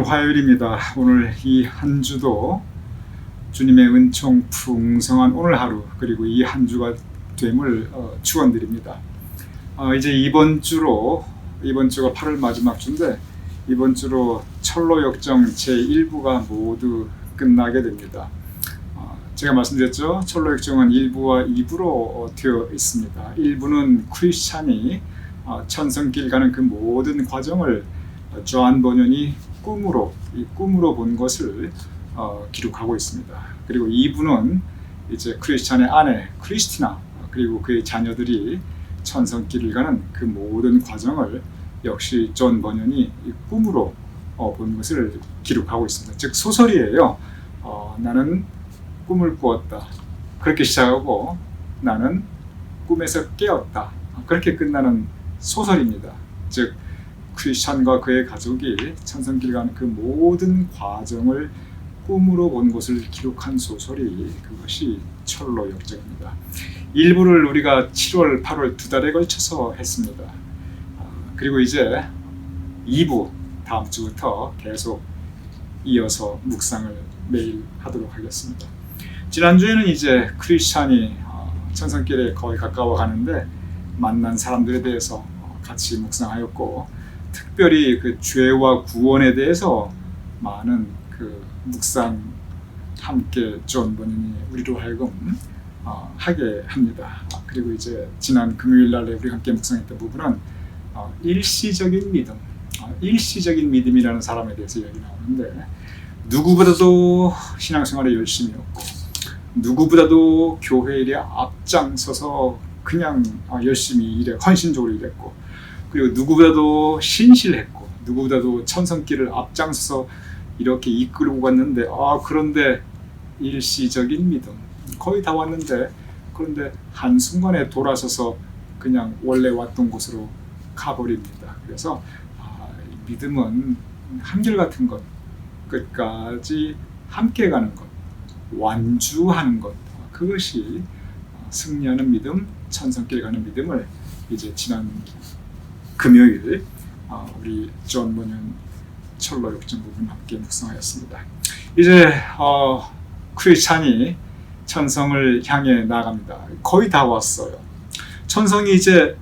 오늘 화요일입니다. 오늘 이 한 주도 주님의 은총 풍성한 오늘 하루 그리고 이 한 주가 됨을 어, 축원드립니다. 어, 이제 이번 주로 이번 주가 8월 마지막 주인데 이번 주로 철로 역정 제 1부가 모두 끝나게 됩니다. 어, 제가 말씀드렸죠. 철로 역정은 1부와 2부로 어, 되어 있습니다. 1부는 크리스찬이 어, 천성길 가는 그 모든 과정을 어, 조한 번연이 꿈으로 이 꿈으로 본 것을 어, 기록하고 있습니다. 그리고 2부는 이제 크리스찬의 아내 크리스티나 어, 그리고 그의 자녀들이 천성길을 가는 그 모든 과정을 역시 존 번연이 이 꿈으로 어, 본 것을 기록하고 있습니다. 즉 소설이에요. 어, 나는 꿈을 꾸었다. 그렇게 시작하고 나는 꿈에서 깨었다. 그렇게 끝나는 소설입니다. 즉 크리스찬과 그의 가족이 천성길 가는 그 모든 과정을 꿈으로 본 것을 기록한 소설이 그것이 철로 역정입니다. 일부를 우리가 7월, 8월 두 달에 걸쳐서 했습니다. 아, 그리고 이제 2부 다음 주부터 계속 이어서 묵상을 매일 하도록 하겠습니다. 지난주에는 이제 크리스찬이 어, 천성길에 거의 가까워 가는데 만난 사람들에 대해서 어, 같이 묵상하였고 특별히 그 죄와 구원에 대해서 많은 그 묵상 함께 존 본인이 우리로 하여금 어, 하게 합니다. 아, 그리고 이제 지난 금요일 날에 우리 함께 묵상했던 부분은 어, 일시적인 믿음, 어, 일시적인 믿음이라는 사람에 대해서 이야기 나오는데 누구보다도 신앙생활에 열심히 했고 누구보다도 교회 일에 앞장서서 그냥 어, 열심히 일해 헌신적으로 일했고 그리고 누구보다도 신실했고 누구보다도 천성길을 앞장서서 이렇게 이끌고 갔는데 아 그런데 일시적인 믿음 거의 다 왔는데 그런데 한순간에 돌아서서 그냥 원래 왔던 곳으로 가버립니다. 그래서 아, 이 믿음은 한결같은 것 끝까지 함께 가는 것 완주하는 것 그것이 어, 승리하는 믿음 천성길 가는 믿음을 이제 지난 금요일 어, 우리 존 문현 철로 역전 부분 함께 묵상하였습니다. 이제 어, 크리스찬이 천성을 향해 나갑니다. 거의 다 왔어요. 천성이 이제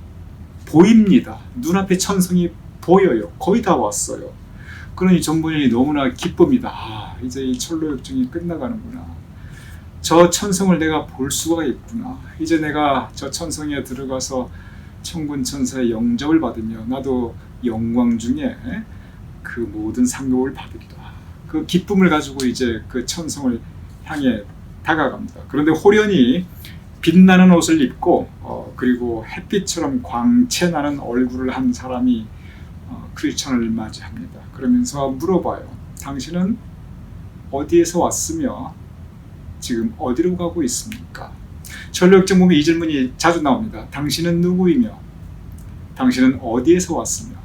보입니다. 눈앞에 천성이 보여요. 거의 다 왔어요. 그러니 전문인이 너무나 기쁩니다. 아, 이제 이 철로 역정이 끝나가는구나. 저 천성을 내가 볼 수가 있구나. 이제 내가 저 천성에 들어가서 천군 천사의 영접을 받으며 나도 영광 중에 그 모든 상급을 받으리라. 그 기쁨을 가지고 이제 그 천성을 향해 다가갑니다. 그런데 호련히 빛나는 옷을 입고 어, 그리고 햇빛처럼 광채 나는 얼굴을 한 사람이 어, 크리스천을 맞이합니다. 그러면서 물어봐요. 당신은 어디에서 왔으며 지금 어디로 가고 있습니까? 전력적 보면 이 질문이 자주 나옵니다. 당신은 누구이며 당신은 어디에서 왔으며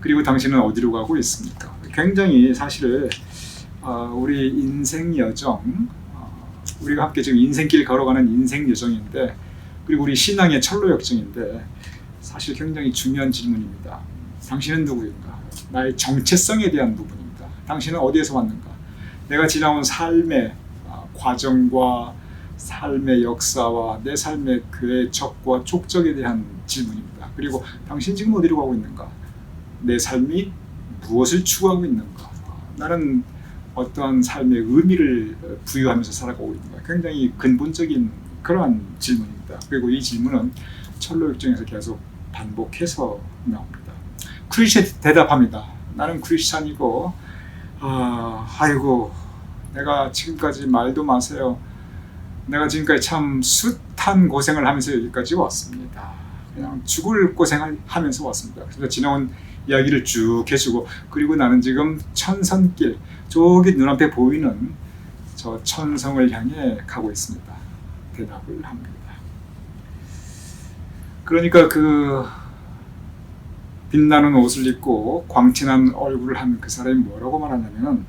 그리고 당신은 어디로 가고 있습니까? 굉장히 사실 어, 우리 인생 여정 어, 우리가 함께 지금 인생길 걸어가는 인생 여정인데 그리고 우리 신앙의 철로 역정인데 사실 굉장히 중요한 질문입니다. 당신은 누구인가? 나의 정체성에 대한 부분입니다. 당신은 어디에서 왔는가? 내가 지나온 삶의 어, 과정과 삶의 역사와 내 삶의 그의 적과 족적에 대한 질문입니다. 그리고 당신 지금 어디로 가고 있는가? 내 삶이 무엇을 추구하고 있는가? 나는 어떠한 삶의 의미를 부여하면서 살아가고 있는가? 굉장히 근본적인 그러한 질문입니다. 그리고 이 질문은 철로 역정에서 계속 반복해서 나옵니다. 크리스찬 대답합니다. 나는 크리스찬이고, 아, 아이고, 내가 지금까지 말도 마세요. 내가 지금까지 참 숱한 고생을 하면서 여기까지 왔습니다. 그냥 죽을 고생을 하면서 왔습니다. 그래서 지나온 이야기를 쭉 해주고 그리고 나는 지금 천선길 저기 눈앞에 보이는 저 천성을 향해 가고 있습니다. 대답을 합니다. 그러니까 그 빛나는 옷을 입고 광채난 얼굴을 한 그 사람이 뭐라고 말하냐면은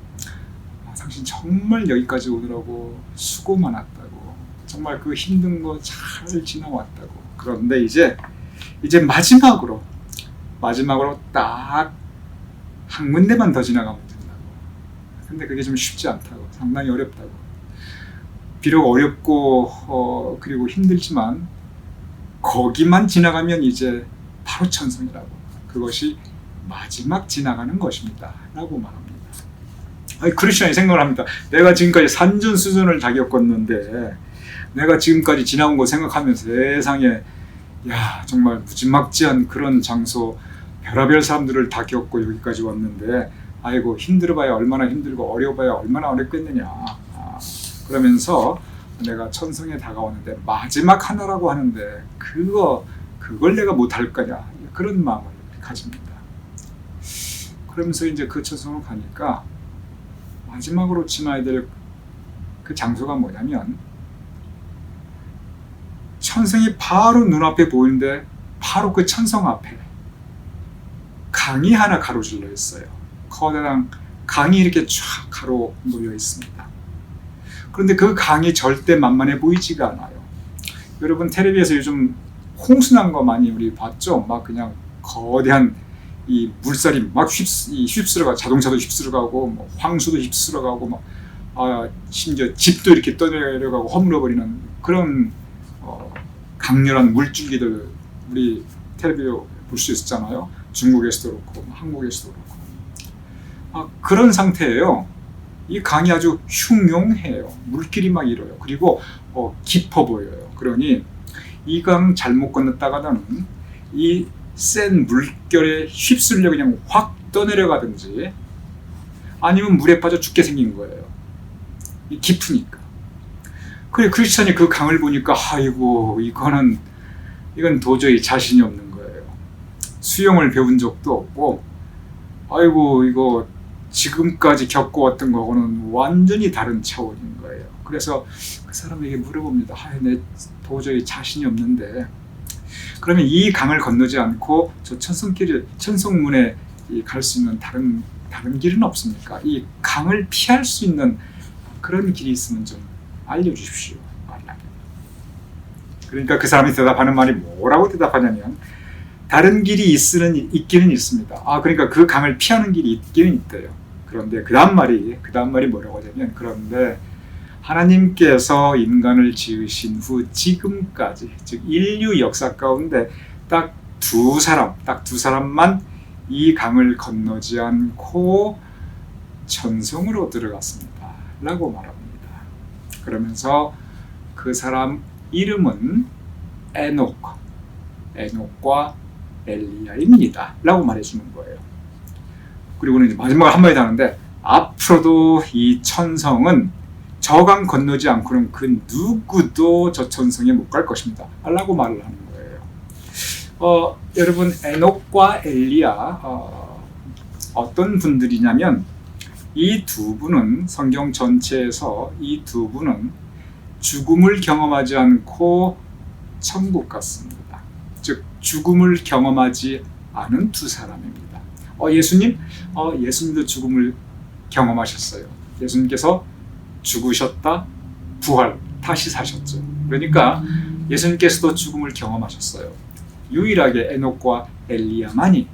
아, 당신 정말 여기까지 오느라고 수고 많았다고 정말 그 힘든 거 잘 지나왔다고 그런데 이제 이제 마지막으로 마지막으로 딱 한 군데만 더 지나가면 된다고. 근데 그게 좀 쉽지 않다고. 상당히 어렵다고. 비록 어렵고 어, 그리고 힘들지만 거기만 지나가면 이제 바로 천성이라고. 그것이 마지막 지나가는 것입니다. 라고 말합니다. 크리스천이 생각을 합니다. 내가 지금까지 산전수전을 다 겪었는데 내가 지금까지 지나온 거 생각하면서 세상에 야 정말 무지막지한 그런 장소 별의별 사람들을 다 겪고 여기까지 왔는데 아이고 힘들어봐야 얼마나 힘들고 어려워봐야 얼마나 어렵겠느냐 아, 그러면서 내가 천성에 다가오는데 마지막 하나라고 하는데 그거 그걸 내가 못할 거냐 그런 마음을 가집니다. 그러면서 이제 그 천성을 가니까 마지막으로 지나야 될 그 장소가 뭐냐면 천성이 바로 눈앞에 보이는데 바로 그 천성 앞에 강이 하나 가로질러 있어요. 커다란 강이 이렇게 쫙 가로 놓여 있습니다. 그런데 그 강이 절대 만만해 보이지가 않아요. 여러분 텔레비에서 요즘 홍수난 거 많이 우리 봤죠? 막 그냥 거대한 이 물살이 막 휩, 이 휩쓸어가 자동차도 휩쓸어가고 뭐 황수도 휩쓸어가고 막 아, 심지어 집도 이렇게 떠내려가고 허물어버리는 그런 어, 강렬한 물줄기들 우리 텔레비에 볼수 있었잖아요. 중국에서도 그렇고 뭐 한국에서도 그렇고 아, 그런 상태예요. 이 강이 아주 흉용해요. 물길이 막 이뤄요. 그리고 어, 깊어 보여요. 그러니 이 강 잘못 건넜다가는 이 센 물결에 휩쓸려 그냥 확 떠내려가든지 아니면 물에 빠져 죽게 생긴 거예요. 이 깊으니까. 그래 크리스천이 그 강을 보니까 아이고 이거는 이건 도저히 자신이 없는 거예요. 수영을 배운 적도 없고 아이고 이거 지금까지 겪어왔던 거하고는 완전히 다른 차원인 거예요. 그래서 그 사람에게 물어봅니다. 아, 내 도저히 자신이 없는데 그러면 이 강을 건너지 않고 저 천성길을 천성문에 갈 수 있는 다른 다른 길은 없습니까? 이 강을 피할 수 있는 그런 길이 있으면 좀 알려주십시오. 그러니까 그 사람이 대답하는 말이 뭐라고 대답하냐면 다른 길이 있으는 있기는 있습니다. 아 그러니까 그 강을 피하는 길이 있기는 있대요. 그런데 그 다음 말이 그 다음 말이 뭐라고 하냐면 그런데 하나님께서 인간을 지으신 후 지금까지 즉 인류 역사 가운데 딱 두 사람 딱 두 사람만 이 강을 건너지 않고 천성으로 들어갔습니다. 라고 말합니다. 그러면서 그 사람 이름은 에녹, 에녹과 엘리야입니다. 라고 말해주는 거예요. 그리고는 마지막 한마디 하는데 앞으로도 이 천성은 저강 건너지 않고는 그 누구도 저 천성에 못 갈 것입니다. 라고 말을 하는 거예요. 어, 여러분 에녹과 엘리야 어, 어떤 분들이냐면 이 두 분은 성경 전체에서 이 두 분은 죽음을 경험하지 않고 천국 갔습니다. 즉 죽음을 경험하지 않은 두 사람입니다. 어, 예수님, 어, 예수님도 죽음을 경험하셨어요. 예수님께서 죽으셨다, 부활, 다시 사셨죠. 그러니까 예수님께서도 죽음을 경험하셨어요. 유일하게 에녹과 엘리야만이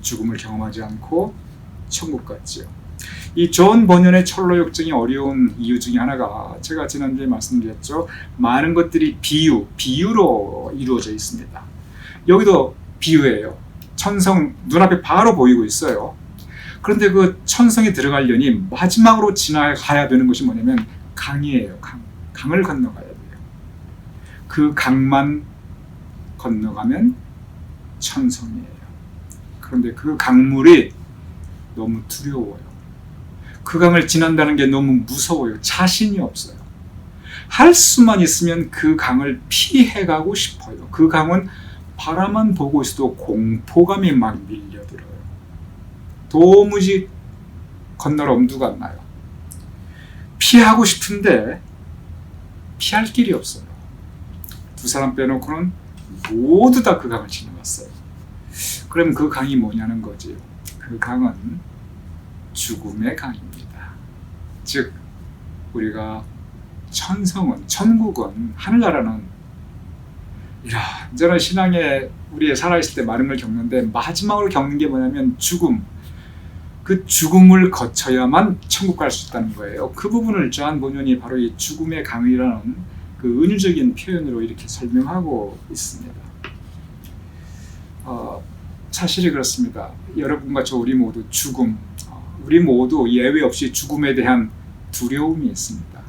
죽음을 경험하지 않고 천국 갔지요. 이 존 번연의 철로 역정이 어려운 이유 중에 하나가 제가 지난주에 말씀드렸죠. 많은 것들이 비유, 비유로 이루어져 있습니다. 여기도 비유예요. 천성 눈앞에 바로 보이고 있어요. 그런데 그 천성에 들어가려니 마지막으로 지나가야 되는 것이 뭐냐면 강이에요. 강. 강을 건너가야 돼요. 그 강만 건너가면 천성이에요. 그런데 그 강물이 너무 두려워요. 그 강을 지난다는 게 너무 무서워요. 자신이 없어요. 할 수만 있으면 그 강을 피해가고 싶어요. 그 강은 바라만 보고 있어도 공포감이 막 밀려들어요. 도무지 건널 엄두가 안 나요. 피하고 싶은데 피할 길이 없어요. 두 사람 빼놓고는 모두 다 그 강을 지나갔어요. 그럼 그 강이 뭐냐는 거지. 그 강은 죽음의 강입니다. 즉 우리가 천성은 천국은 하늘나라는 이런저런 신앙에 우리의 살아있을 때걸 겪는데 마지막으로 겪는 게 뭐냐면 죽음. 그 죽음을 거쳐야만 천국 갈 수 있다는 거예요. 그 부분을 저한 본연이 바로 이 죽음의 강이라는 그 은유적인 표현으로 이렇게 설명하고 있습니다. 어, 사실이 그렇습니다. 여러분과 저 우리 모두 죽음, 어, 우리 모두 예외 없이 죽음에 대한 두려움이 있습니다.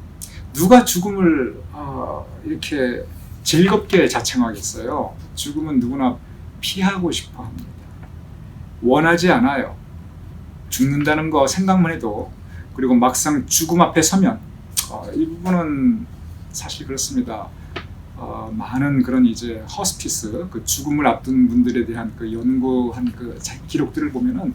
누가 죽음을 어, 이렇게 즐겁게 자청하겠어요? 죽음은 누구나 피하고 싶어 합니다. 원하지 않아요. 죽는다는 거 생각만 해도 그리고 막상 죽음 앞에 서면 어, 이 부분은 사실 그렇습니다. 어, 많은 그런 이제 허스피스 그 죽음을 앞둔 분들에 대한 그 연구한 그 자- 기록들을 보면은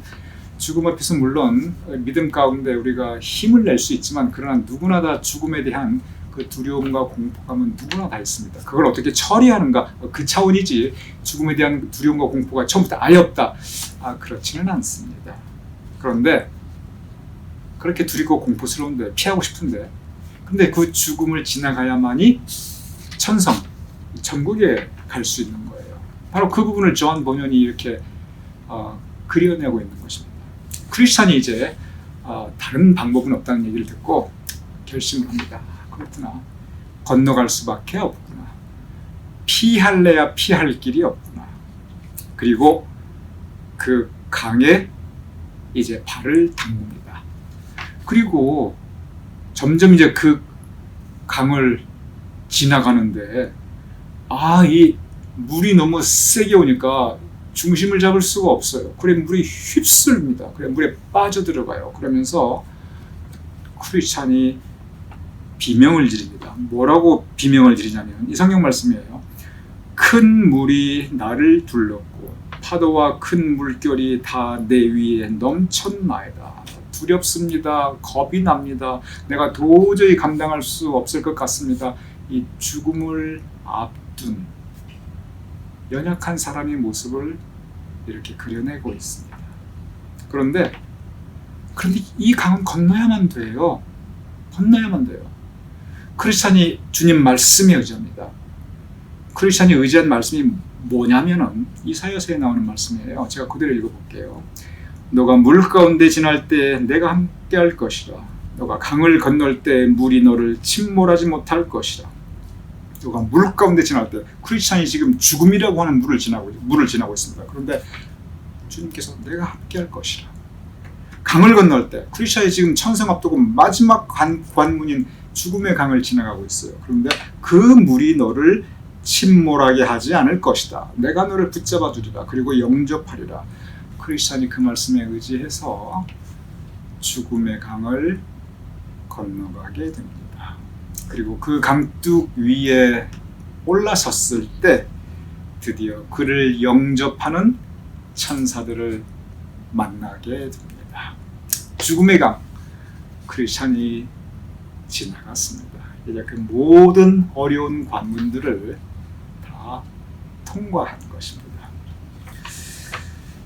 죽음 앞에서 물론 믿음 가운데 우리가 힘을 낼 수 있지만 그러나 누구나 다 죽음에 대한 그 두려움과 공포감은 누구나 다 있습니다. 그걸 어떻게 처리하는가 어, 그 차원이지 죽음에 대한 두려움과 공포가 처음부터 아예 없다. 아 그렇지는 않습니다. 그런데 그렇게 두렵고 공포스러운데 피하고 싶은데 근데 그 죽음을 지나가야만이 천성, 천국에 갈 수 있는 거예요. 바로 그 부분을 저한 본연이 이렇게 어, 그려내고 있는 것입니다. 크리스찬이 이제 어, 다른 방법은 없다는 얘기를 듣고 결심을 합니다. 아, 그렇구나. 건너갈 수밖에 없구나. 피할래야 피할 길이 없구나. 그리고 그 강에 이제 발을 담굽니다. 그리고 점점 이제 그 강을 지나가는데 아 이 물이 너무 세게 오니까 중심을 잡을 수가 없어요. 그래 물이 휩쓸립니다. 그래 물에 빠져들어가요. 그러면서 크리스찬이 비명을 지릅니다. 뭐라고 비명을 지르냐면 이 성경 말씀이에요. 큰 물이 나를 둘렀고 파도와 큰 물결이 다 내 위에 넘쳤나이다. 두렵습니다. 겁이 납니다. 내가 도저히 감당할 수 없을 것 같습니다. 이 죽음을 앞둔 연약한 사람의 모습을 이렇게 그려내고 있습니다. 그런데 그런데 이 강은 건너야만 돼요. 건너야만 돼요. 크리스찬이 주님 말씀에 의지합니다. 크리스찬이 의지한 말씀이 뭐냐면은 이사야서에 나오는 말씀이에요. 제가 그대로 읽어볼게요. 너가 물 가운데 지날 때 내가 함께할 것이라. 너가 강을 건널 때 물이 너를 침몰하지 못할 것이라. 너가 물 가운데 지날 때 크리스찬이 지금 죽음이라고 하는 물을 지나고 물을 지나고 있습니다. 그런데 주님께서 내가 함께할 것이라. 강을 건널 때 크리스찬이 지금 천성 앞두고 마지막 관, 관문인 죽음의 강을 지나가고 있어요. 그런데 그 물이 너를 침몰하게 하지 않을 것이다. 내가 너를 붙잡아 주리라. 그리고 영접하리라. 크리스찬이 그 말씀에 의지해서 죽음의 강을 건너가게 됩니다. 그리고 그 강둑 위에 올라섰을 때 드디어 그를 영접하는 천사들을 만나게 됩니다. 죽음의 강 크리스찬이 지나갔습니다. 이제 그 모든 어려운 관문들을 다 통과한 것입니다.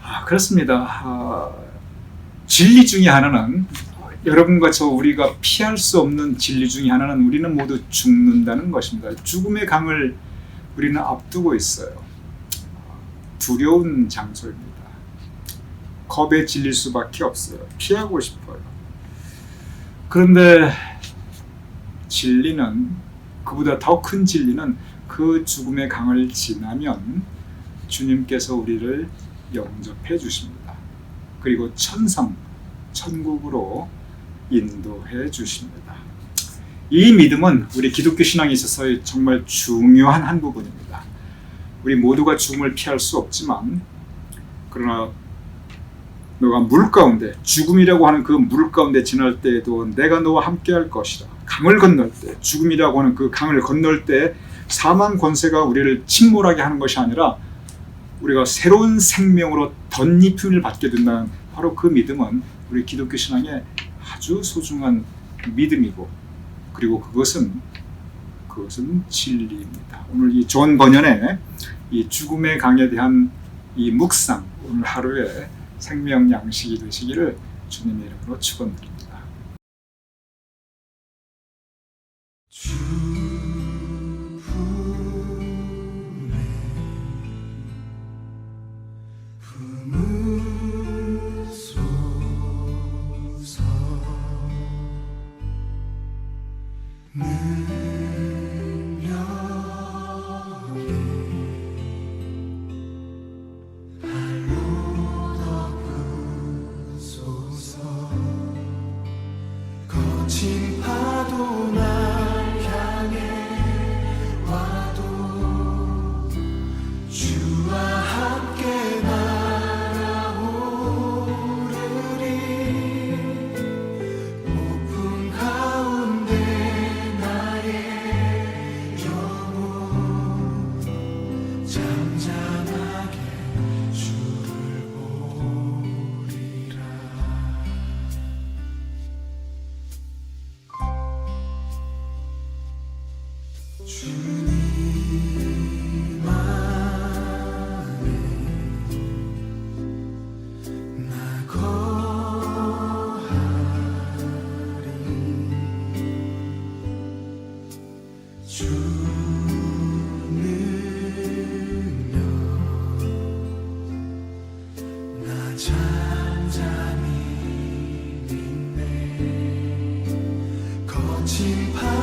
아, 그렇습니다. 아, 진리 중에 하나는 여러분과 저 우리가 피할 수 없는 진리 중에 하나는 우리는 모두 죽는다는 것입니다. 죽음의 강을 우리는 앞두고 있어요. 두려운 장소입니다. 겁에 질릴 수밖에 없어요. 피하고 싶어요. 그런데 진리는 그보다 더 큰 진리는 그 죽음의 강을 지나면 주님께서 우리를 영접해 주십니다. 그리고 천성, 천국으로 인도해 주십니다. 이 믿음은 우리 기독교 신앙에 있어서 정말 중요한 한 부분입니다. 우리 모두가 죽음을 피할 수 없지만 그러나 너가 물 가운데 죽음이라고 하는 그 물 가운데 지날 때에도 내가 너와 함께 할 것이라. 강을 건널 때 죽음이라고 하는 그 강을 건널 때 사망 권세가 우리를 침몰하게 하는 것이 아니라 우리가 새로운 생명으로 덧입힘을 받게 된다는 바로 그 믿음은 우리 기독교 신앙의 아주 소중한 믿음이고 그리고 그것은 그것은 진리입니다. 오늘 이 존 번연의 이 죽음의 강에 대한 이 묵상 오늘 하루의 생명 양식이 되시기를 주님의 이름으로 축원드립니다. 거친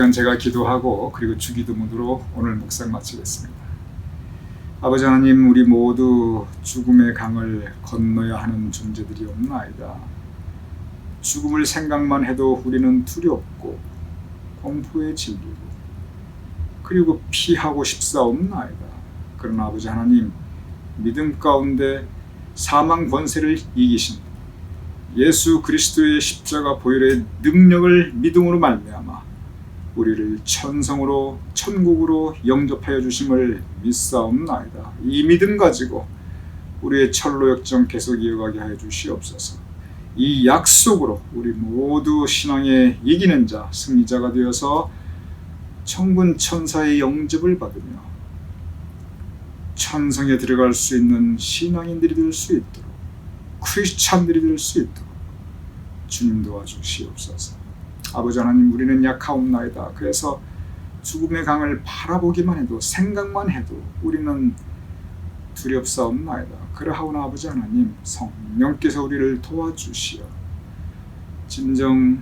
시간 제가 기도하고 그리고 주기도문으로 오늘 묵상 마치겠습니다. 아버지 하나님 우리 모두 죽음의 강을 건너야 하는 존재들이 없나이다. 죽음을 생각만 해도 우리는 두렵고 공포에 질리고 그리고 피하고 싶사옵나이다. 그러나 아버지 하나님 믿음 가운데 사망 권세를 이기신 예수 그리스도의 십자가 보혈의 능력을 믿음으로 말미암아 우리를 천성으로 천국으로 영접하여 주심을 믿사옵나이다. 이 믿음 가지고 우리의 철로 역정 계속 이어가게 하여 주시옵소서. 이 약속으로 우리 모두 신앙에 이기는 자, 승리자가 되어서 천군 천사의 영접을 받으며 천성에 들어갈 수 있는 신앙인들이 될 수 있도록 크리스찬들이 될 수 있도록 주님 도와주시옵소서. 아버지 하나님 우리는 약하옵나이다. 그래서 죽음의 강을 바라보기만 해도 생각만 해도 우리는 두렵사옵나이다. 그러하오나 아버지 하나님 성령께서 우리를 도와주시어 진정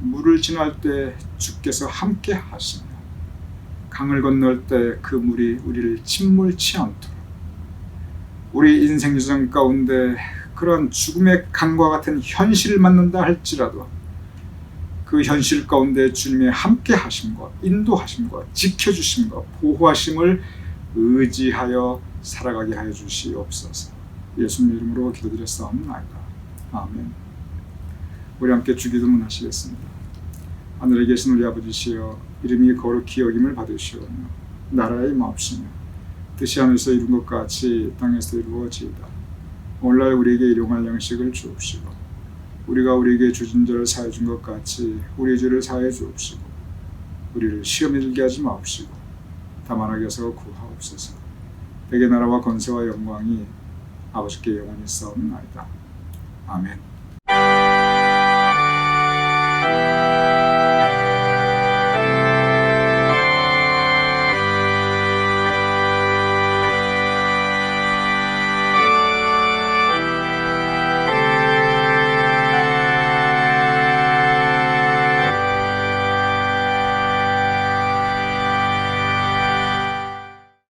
물을 지날 때 주께서 함께 하시며 강을 건널 때 그 물이 우리를 침몰치 않도록 우리 인생 유정 가운데 그런 죽음의 강과 같은 현실을 만난다 할지라도 그 현실 가운데 주님의 함께 하심과 인도하심과 지켜주심과 보호하심을 의지하여 살아가게 하여 주시옵소서. 예수님 이름으로 기도드렸사옵나이다. 아멘. 우리 함께 주기도문 하시겠습니다. 하늘에 계신 우리 아버지시여 이름이 거룩히 여김을 받으시오며 나라의 마옵시며 뜻이 하늘에서 이룬 것 같이 땅에서 이루어지이다. 오늘날 우리에게 일용할 양식을 주옵시고 우리가 우리에게 주진 자를 사해 준 것 같이 우리 죄를 사해 주옵시고 우리를 시험에 들게 하지 마옵시고 다만 악에서 구하옵소서. 대개 나라와 건세와 영광이 아버지께 영원히 싸움나이다. 아멘.